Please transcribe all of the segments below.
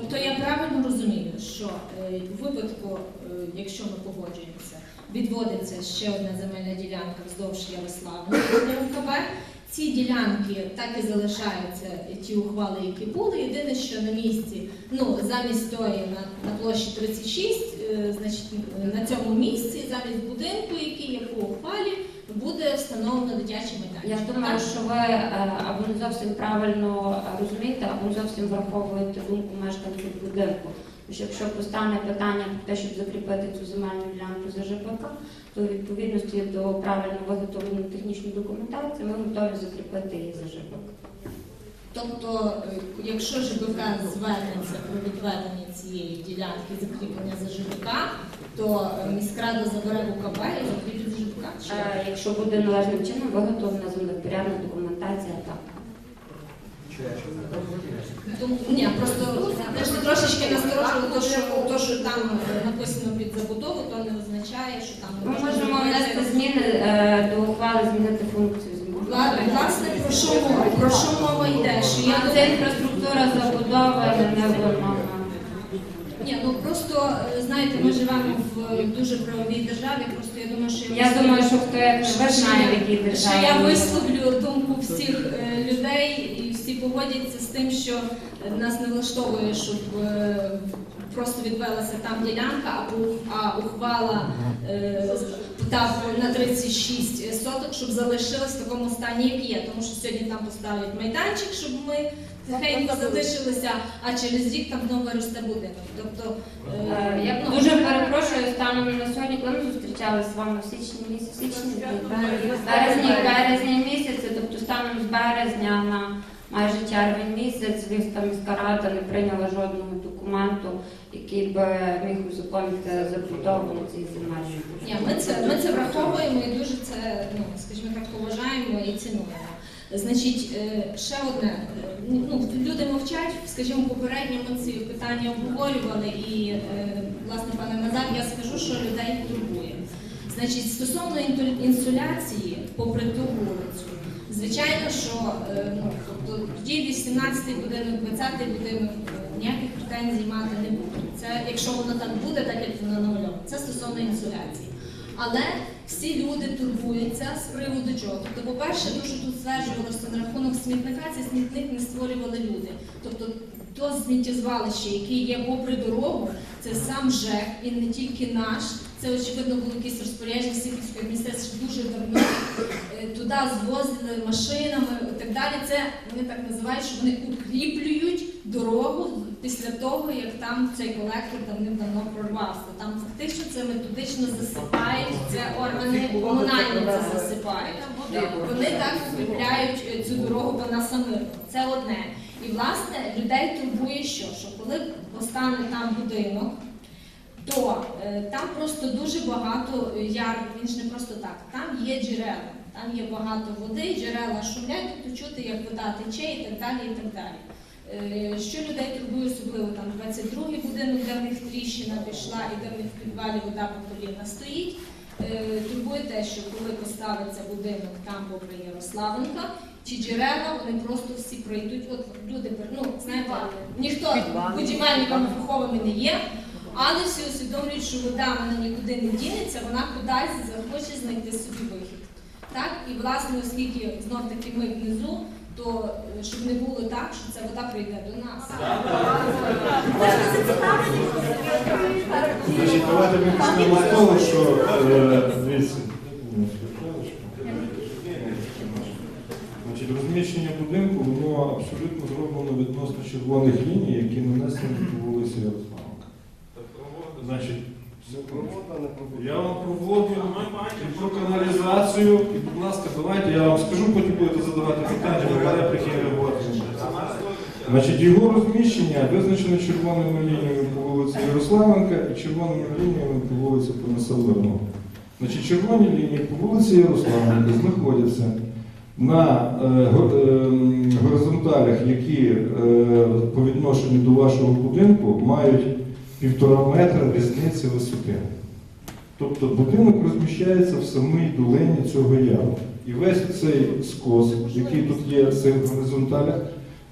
Тобто я правильно розумію, що е, в випадку, е, якщо ми погоджуємося, відводиться ще одна земельна ділянка вздовж Ярославної УКБ. Ці ділянки так і залишаються ті ухвали, які були. Єдине, що на місці, ну замість тої на, на площі 36, е, значить на цьому місці, замість будинку, який є по ухвалі, буде встановлено дитячий Я думаю, що ви е, або не зовсім правильно е, розумієте, або не зовсім враховуєте думку мешканців будинку. Що якщо постане питання про те, щоб закріпити цю земельну ділянку за ЖБК, то відповідності до правильно виготовленої технічної документації ми готові закріпити її за ЖБК. Тобто, е, якщо ЖБК звернеться про відведення цієї ділянки закріплення за ЖБК, то міськрада забере в УКБ і закріпить Е, Якщо буде належним чином виготовлена землепорядна документація, так. Ні, просто просто трошечки насторожило, то що то, що там написано під забудову, то не означає, що там Ми можемо внести зміни е, до ухвали, змінити функцію Вла-. Власне, про що мова? Про що мова йде? Що я Це інфраструктура забудови, не вимога. Просто е, знаєте, ми живемо в дуже правовій державі. Просто я думаю, що Я думаю, що хто знає, в якій Що державі. я висловлю думку всіх е, людей, і всі погодяться з тим, що е, нас не влаштовує, щоб е, просто відвелася там ділянка, а, ухвала е, на 36 соток, щоб залишилась в такому стані, як є. Тому що сьогодні там поставлять майданчик, щоб ми тихенько залишилися, а через рік там знову росте будинок. Тобто Е, Я ну, дуже перепрошую станом на сьогодні, коли ми зустрічалися з вами в січні місяці, січні, березні, березні місяці, тобто станом з березня на майже червень місяць, Львівська міська рада не прийняла жодного документу, який би міг узаконити забудову на цій земельній Ні, ми це, ми це враховуємо і дуже це, ну, скажімо так, поважаємо і цінуємо. Значить, е, ще одне, е, ну, люди мовчать, скажімо, попередньо ми ці питання обговорювали, і, е, власне, пане Назар, я скажу, що людей турбує. Значить, стосовно інсуляції попри ту вулицю, звичайно, що ну, тобто, тоді 18-й будинок, 20-й будинок ніяких претензій мати не буде. Це якщо воно так буде, так як воно намальовано. Це стосовно інсуляції. Але всі люди турбуються з приводу чого. Тобто, по-перше, дуже тут стверджувалося на рахунок смітника, цей смітник не створювали люди. Тобто то сміттєзвалище, яке є попри дорогу, це сам ЖЕК, він не тільки наш. Це очевидно було якесь розпорядження Сихівської адміністрації ще дуже давно. Е, Туди звозили машинами і так далі. Це вони так називають, що вони укріплюють дорогу після того, як там цей колектор давним-давно прорвався. Там фактично це методично засипають, це органи комунальні це засипають. Вони так укріпляють е, цю дорогу вона самим. Це одне. І власне людей турбує, що, що коли постане там будинок, то е, там просто дуже багато е, яр, він ж не просто так. Там є джерела, там є багато води, джерела шумлять, тобто чути, як вода тече і так далі. і так далі. Е, Що людей турбує, особливо там 22-й будинок, де в них тріщина пішла і де в них в підвалі вода по коліна стоїть. Турбує те, що коли поставиться будинок там попри Ярославенка, ті джерела вони просто всі пройдуть. От люди ну знаєте, ніхто будівельниками фаховими не є, але всі усвідомлюють, що вода вона нікуди не дінеться, вона кудись захоче знайти собі вихід. Так, і власне, оскільки знов таки ми внизу, то е, щоб не було так, що ця вода прийде до нас. Значить, давайте ми почнемо з того, що е, дивіться. Розміщення будинку воно абсолютно зроблено відносно червоних ліній, які нанесені по вулиці Ярославенка. Значить, я вам проводжу і про каналізацію, і, будь ласка, давайте, я вам скажу, потім будете задавати питання, ви репліки реагувати. Значить, його розміщення визначено червоними лініями по вулиці Ярославенка і червоними лініями по вулиці Понесалирного. Значить, червоні лінії по вулиці Ярославенка знаходяться на е, е, горизонталях, які е, по відношенню до вашого будинку мають півтора метра різниці висоти. Тобто будинок розміщається в самій долині цього яру. І весь цей скос, який тут є в цих горизонталях,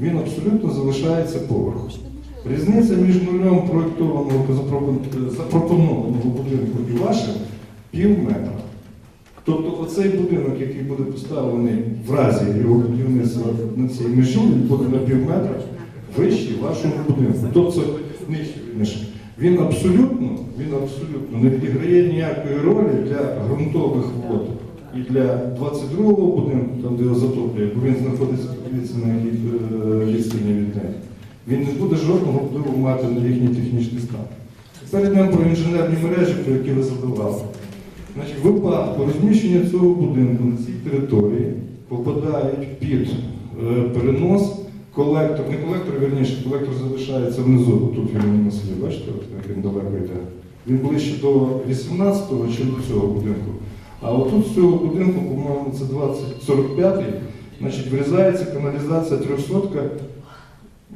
він абсолютно залишається поверху. Різниця між нульом проєктованого запропон- запропонованого будинку і вашим пів метра. Тобто оцей будинок, який буде поставлений в разі його будівництва на цій межі, буде на пів метра вищий вашому будинку. Тобто вірніше. Він абсолютно, він абсолютно не відіграє ніякої ролі для ґрунтових вод. І для 22-го будинку, там де його затоплює, бо він знаходиться на е, відстані від неї, він не буде жодного впливу мати на їхній технічний стан. Тепер йдемо про інженерні мережі, про які ви задавали. Значить, випадку розміщення цього будинку на цій території попадають під е, перенос колектор, не колектор, вірніше, колектор залишається внизу, тут він на селі, бачите, от як він далеко йде. Він ближче до 18-го чи до цього будинку. А отут з цього будинку, по-моєму, це 2045-й, значить, врізається каналізація 300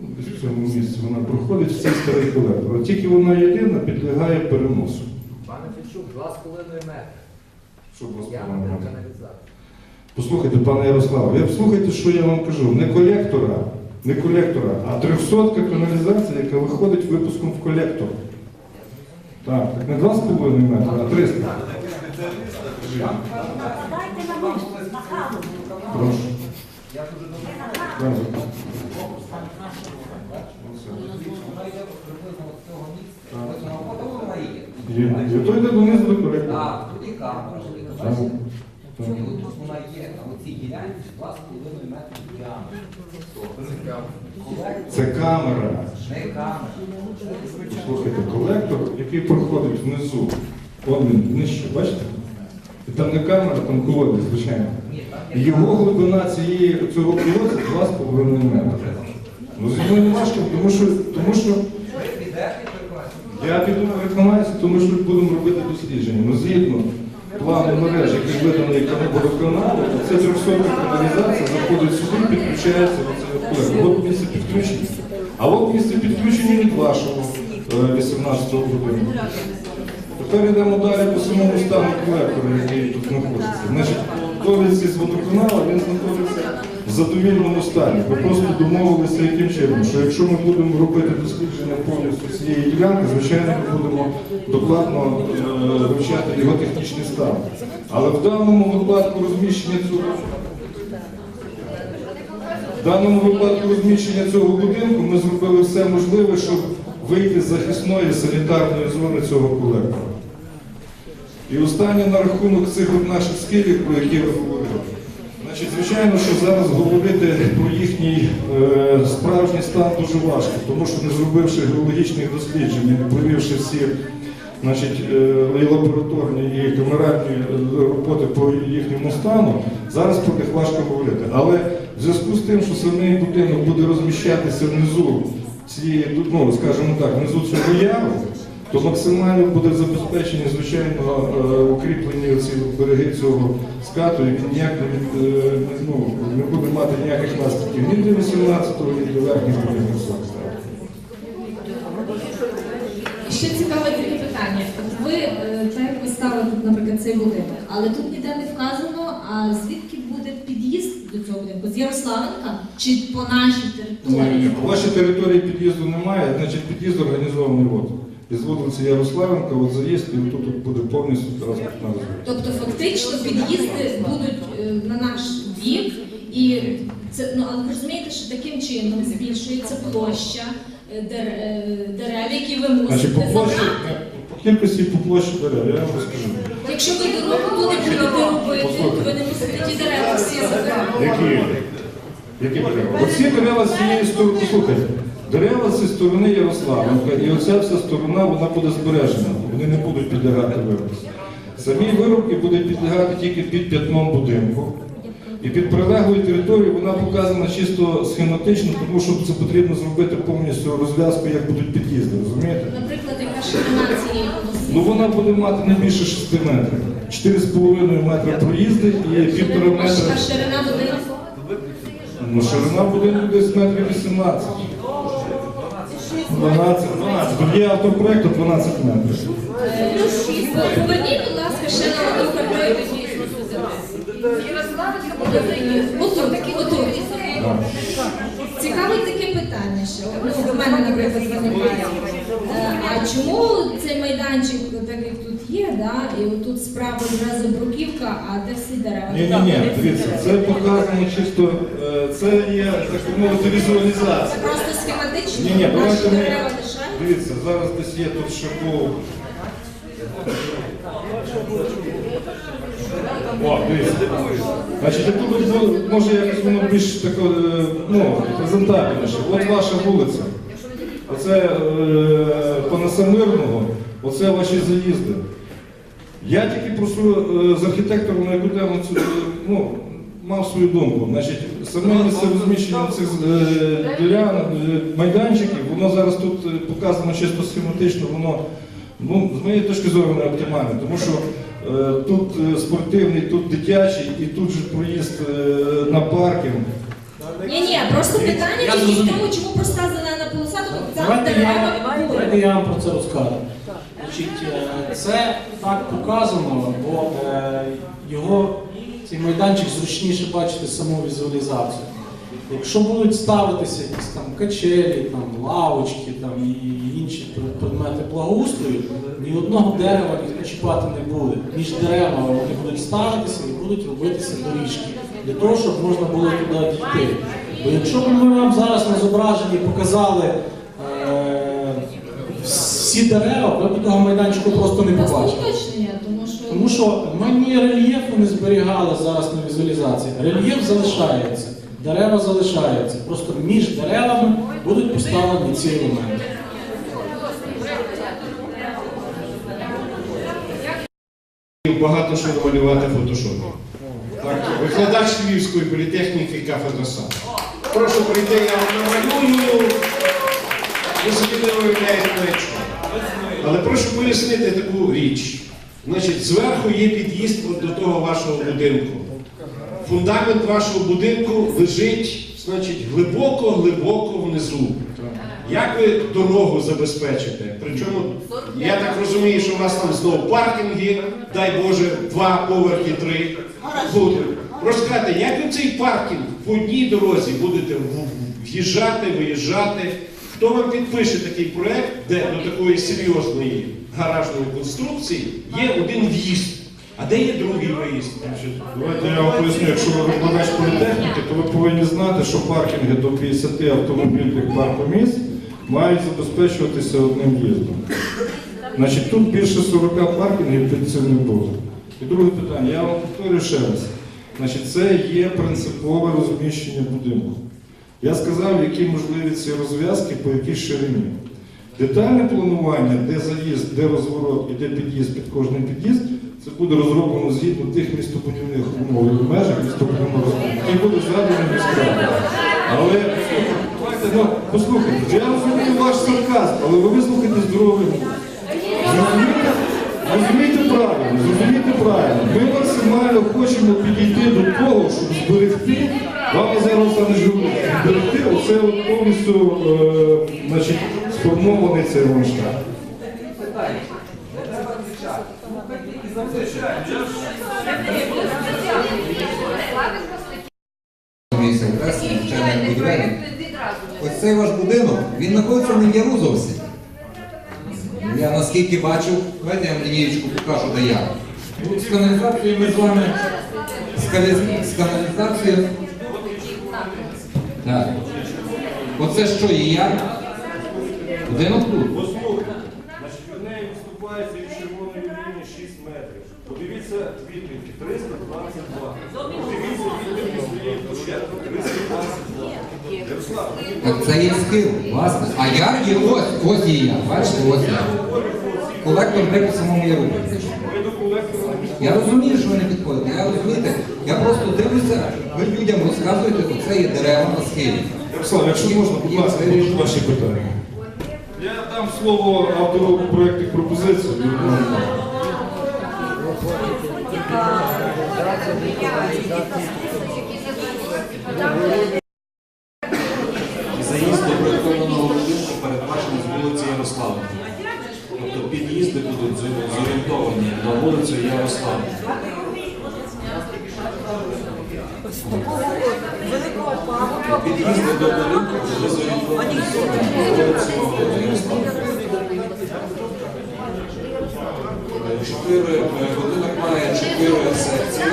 ну, в цьому місці вона проходить в цей старий колектор. От тільки вона єдина підлягає переносу. Пане Федчук, 2,5 метри. Вас Я поламати. Послухайте, пане Ярославе, ви слухайте, що я вам кажу. Не колектора, не колектора, а 300 каналізація, яка виходить випуском в колектор. Так, так не 2,5 метра, а 300. Дайте на мову, на халу. Прошу. Я дуже є. Є. І йде донизу до колектора. Так, тоді камера. І от тут вона є, на оцій ділянці 2,5 метри діаметр. Це камера. не камера. Послухайте, колектор, який проходить внизу, он він нижче, бачите? І там не камера, там колодязь, звичайно. І Його глибина цієї цього колодця 2,5 метри. Ну, зі мною не важко, тому що, тому що я піду переконаюся, тому що будемо робити дослідження. Ну, згідно плану мережі, які виданий водоканалу, це 300 каналізація заходить сюди, підключається до цього колектора. От місце підключення. А от місце підключення від вашого 18-го будинку. Тепер йдемо далі по самому стану колектора, який тут знаходиться. Довідці з водоканалу він знаходиться в задовільному стані. Ми просто домовилися яким чином, що якщо ми будемо робити дослідження повністю цієї ділянки, звичайно, ми будемо докладно е, вивчати його технічний стан. Але в даному випадку розміщення цього в даному випадку розміщення цього будинку ми зробили все можливе, щоб вийти з захисної санітарної зони цього колектора. І останнє на рахунок цих наших скилів, про які ви говорили. Значить, звичайно, що зараз говорити про їхній е, справжній стан дуже важко, тому що не зробивши геологічних досліджень, не провівши всі значить, е, і лабораторні і камеральні е, роботи по їхньому стану, зараз про них важко говорити. Але в зв'язку з тим, що самий будинок буде розміщатися внизу цієї, ну, скажімо так, внизу цього яру, то максимально буде забезпечені, звичайно, е, укріплені ці береги цього скату, і він ніяк не, від, е, ну, не буде мати ніяких наслідків ні для 18-го, ні для верхніх будинків скату. Ще цікаве таке питання. От ви е, так як ви ставили тут, наприклад, цей будинок, але тут ніде не вказано, а звідки буде під'їзд до цього будинку? З Ярославенка чи по нашій території? По вашій території під'їзду немає, значить під'їзд організований от. Із вулиці Ярославенка, от заїзд, і тут буде повністю транспортна розвитка. Тобто фактично під'їзди будуть е, на наш бік, і це ну але ви розумієте, що таким чином збільшується площа е, дер- е, дерев, які ви Значить, по мусите площі, забрати. по кількості по площі дерев, я вам розкажу. Якщо ви дорогу будете робити, то ви не мусите ті дерева всі забирати. Які? Які дерева? Оці дерева з цієї сторони, послухайте, дерева зі сторони Ярославенка, і оця вся сторона вона буде збережена, вони не будуть підлягати вирубці. Самі вирубки будуть підлягати тільки під п'ятном будинку. І під прилеглою територією вона показана чисто схематично, тому що це потрібно зробити повністю розв'язку, як будуть під'їзди, розумієте? Наприклад, яка ширина цієї полоси? Ну вона буде мати не більше 6 метрів. 4,5 метра проїзди і півтора А метра. ширина будинку? Ну, ширина будинку десь метрів 18. 12, 12. Тут є проєкту 12 метрів. Е, Поверніть, будь ласка, ще на одну картину. Отут, отут. Цікавить таке питання, що ну, в мене, наприклад, виникає. Е, А чому цей майданчик, так як тут є, да, і отут справа зразу бруківка, а де всі дерева? Ні, ні, ні, дивіться, це показано чисто, е, це є, так би мовити, Це просто схематично, Ні, ні, наші давайте ми- дерева лишають. Дивіться, зараз десь є тут шаблон. О, дивіться. Значить, тут буде, може якось воно більш тако, е, ну, презентабельніше. От ваша вулиця. Оце е, Мирного, оце ваші заїзди. Я тільки прошу е, з архітектором на яку тему цю, е, ну, мав свою думку. Значить, саме місце розміщення цих е, ділянок, е, майданчиків, воно зараз тут е, показано чисто схематично, воно, ну, з моєї точки зору, не оптимальне, тому що е, тут е, спортивний, тут дитячий і тут же проїзд е, на паркінг. Ні, ні, просто питання Я тільки в зрозумів. тому, чому проста зелена полоса, тобто там Давайте дерева я, давайте я вам про це розкажу. Значить, е, це так показано, бо е, його цей майданчик зручніше бачити саму візуалізацію. Якщо будуть ставитися якісь там качелі, там, лавочки там, і інші предмети благоустрою, ні одного дерева ніхто чіпати не буде. Між деревами вони будуть ставитися і будуть робитися доріжки для того, щоб можна було туди дійти. Бо якщо б ми вам зараз на зображенні показали е, всі дерева, ви б того майданчику просто не побачили. тому що... Тому що ми ні рельєфу не зберігали зараз на візуалізації. Рельєф залишається, дерева залишаються. Просто між деревами будуть поставлені ці елементи. Багато що намалювати в фотошопі. Так, викладач Львівської політехніки кафедра сад. Прошу прийти, я вам намалюю. Ви собі не уявляєте. Але прошу пояснити таку річ. Значить, зверху є під'їзд до того вашого будинку. Фундамент вашого будинку лежить, значить, глибоко-глибоко внизу. Як ви дорогу забезпечите? Причому я так розумію, що у вас там знову паркінги, дай Боже, два поверхи, три. Розкажете, як ви цей паркінг по одній дорозі будете в'їжджати, виїжджати? Хто вам підпише такий проект, де до такої серйозної гаражної конструкції є один в'їзд, а де є другий виїзд? Давайте я вам поясню, якщо ви викладач політехніки, то ви повинні знати, що паркінги до 50 автомобільних паркомісць мають забезпечуватися одним в'їздом. Значить, тут більше 40 паркінгів під цим не було. І друге питання, я вам повторюю ще раз. Значить, це є принципове розміщення будинку. Я сказав, які можливі ці розв'язки по якій ширині. Детальне планування, де заїзд, де розворот і де під'їзд під кожний під'їзд, це буде розроблено згідно тих містобудівних умов і межах містобудівного розвитку, які будуть згадані міськради. Але ну, послухайте, я розумію ваш сарказм, але ви вислухайте здоровий зрозумійте правильно, зрозумійте правильно. Ми максимально хочемо підійти до того, щоб зберегти, вам я зараз стане живу, зберегти оце повністю е, сформований цей ландшафт. Питання. Не треба кричати. І запишемо. Місце преси, навчальних будівельник. Ось цей ваш будинок, він знаходиться в яру зовсім. Я наскільки бачив, давайте я вам лінієчку покажу, де я. З каналізацією ми з вами. З, каналізацією. Так. Оце що є яр? Будинок тут. Послухайте, значить, від неї відступається від червоної лінії 6 метрів. Подивіться відмітки 322. Подивіться відмітки своєї площадки 322. Ярослав, Так це є схил, власне. А яр є ось, ось є яр. Бачите, ось яр. Колектор де по самому до колектора не Я розумію, що ви не підходите. Я розумієте, я просто дивлюся, ви людям розказуєте, оце є дерева на схилі. Ярослав, якщо можна, будь ласка, будуть ваші питання. Я дам слово автору проєктних пропозицій. Заїзд до проєктованого будинку передбачений з вулиці Ярославна. Тобто під'їзди будуть зорієнтовані на вулицю Ярославна. Під'їзди до будинку були зорієнтовані на вулицю Ярослава. Чотири, е, будинок має чотири секції.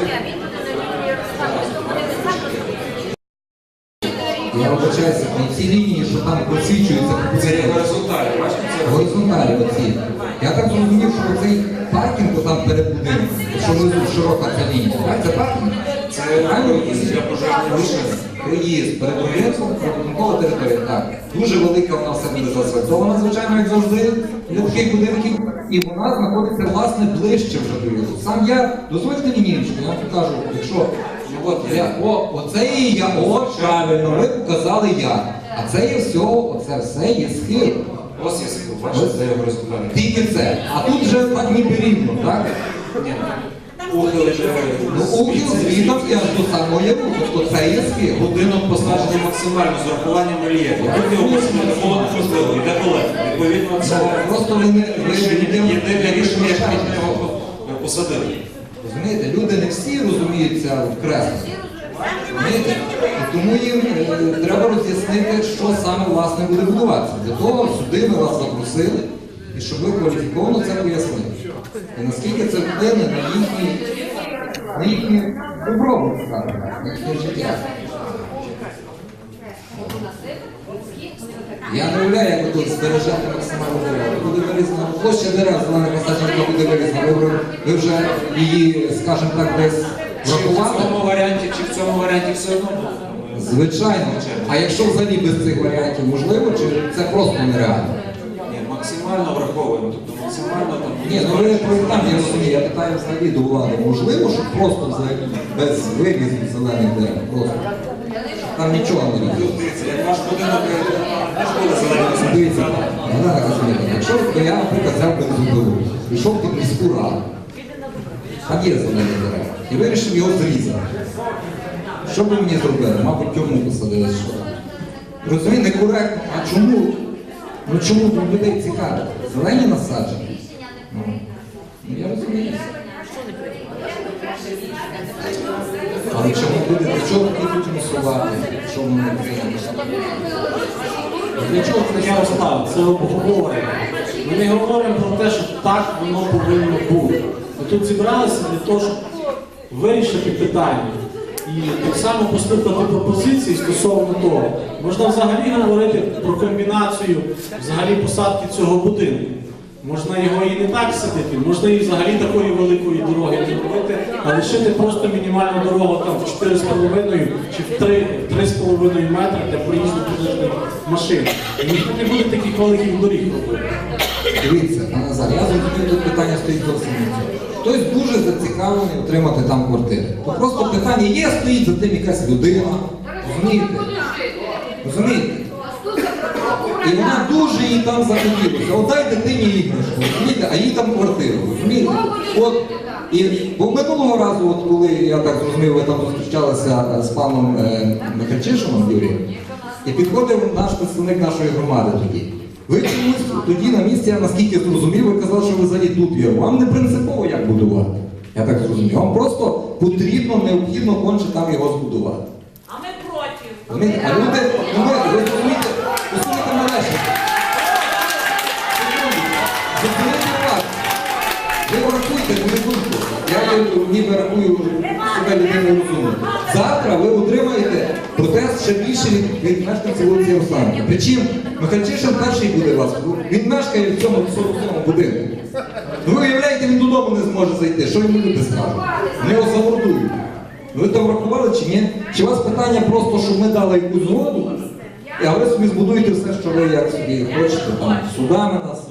Я вибачаюся, на цій лінії, що там просвічується, Це горизонталі, бачите, горизонталі оці. Я так зрозумів, що цей паркінг там перед будинком, що внизу широка ця лінія, так? Це паркінг? Це проїзд для пожежної. Проїзд будинком, прибудинкова територія, так. Дуже велика вона все буде заасфальтована, звичайно, як завжди, для таких будинків. І вона знаходиться, власне, ближче вже до лісу. Сам я, дозвольте мені інше, я вам покажу, якщо, ну от я, о, оце є я, о, правильно, ви показали я. А це є все, оце все є схил. Ось є схил, бачите, це є горизонталі. Тільки це. А тут вже так ніби рівно, так? Ні, Ну, ухил звітом і аж до самого яру, тобто це є схил. Будинок посаджений максимально з урахуванням рельєфу. Тут його максимально було можливо, йде поле. Відповідно, це Просто ви не ви рішення, єдине рішення, як ми його посадили. Розумієте, люди не всі розуміються в креслах. Розумієте? І тому їм е, треба роз'яснити, що саме власне буде будуватися. Для того сюди ми вас запросили, і щоб ви кваліфіковано це пояснили. І наскільки це вплине на їхній на їхній добробут, на їхнє життя. Я не уявляю, як ви тут збережете максимально дерева. Буде вирізана площа дерев, зелена насадження буде вирізана. Ви, ви- ви вже її, скажімо так, десь Чи в цьому варіанті, чи в цьому варіанті все одно? Звичайно. А якщо взагалі без цих варіантів можливо, чи це просто нереально? Максимально враховуємо. Тобто максимально там. Ні, ну ви проєктант, я розумію, я питаю взагалі до влади. Можливо, щоб просто взагалі без вирізів зелених дерев. Просто. Там нічого не буде. Тут дивіться, як ваш будинок е, теж буде зелений. Дивіться, Галина Казимирівна, якщо б я, наприклад, взяв бензопилу, пішов під міську раду, там є зелені дерева, і вирішив його зрізати. Що б ви мені зробили? Мабуть, тюрму посадили що. Розумієте, некоректно. А чому? Ну чому ну, людей цікавить? Зелені насадження? Ну, ну я розумію. Але чому люди до чого будуть мусувати, якщо воно не? Для чого це Ярослав? Це обговорення. Ми не говоримо про те, що так воно повинно бути. Ми тут зібралися для того, щоб вирішити питання. І так само послухати пропозиції стосовно того. Можна взагалі говорити про комбінацію взагалі посадки цього будинку. Можна його і не так садити, можна і взагалі такої великої дороги не робити, а лишити просто мінімальну дорогу там в 4,5 чи в 3,5 метри для проїзду пожежних машин. І ніхто не буде таких великих доріг робити. Дивіться, Назар, я зрозумів, тут питання стоїть зовсім інше. Хтось дуже зацікавлений отримати там квартири. То просто питання є, стоїть за тим якась людина. Розумієте? Розумієте? І вона дуже їй там захотілося. От дай дитині іграшку, розумієте, а їй там квартиру. Розумієте? От, і, бо минулого разу, от коли я так зрозумів, ви там зустрічалися з паном е, Михальчишином Юрієм, і підходив наш представник нашої громади тоді. Ви чомусь тоді на місці, я наскільки зрозумів, ви казали, що ви взагалі тут є. Вам не принципово як будувати. Я так зрозумів. Вам просто потрібно, необхідно конче там його збудувати. А ми проти. А люди, ну ви, ви розумієте, мене ще. Зупинити вас. Ви рахуйте мою думку. Я ніби рахую людиною. Завтра ви отримаєте протест ще більше від, від мешканців вулиці Русланки. Причому Михальчишин перший буде вас. Він мешкає в цьому 47 будинку. Ну ви уявляєте, він додому не зможе зайти. Що йому люди скажуть? Вони його замордують. Ви там врахували чи ні? Чи у вас питання просто, щоб ми дали якусь згоду, а ви собі збудуєте все, що ви як собі хочете, там, судами нас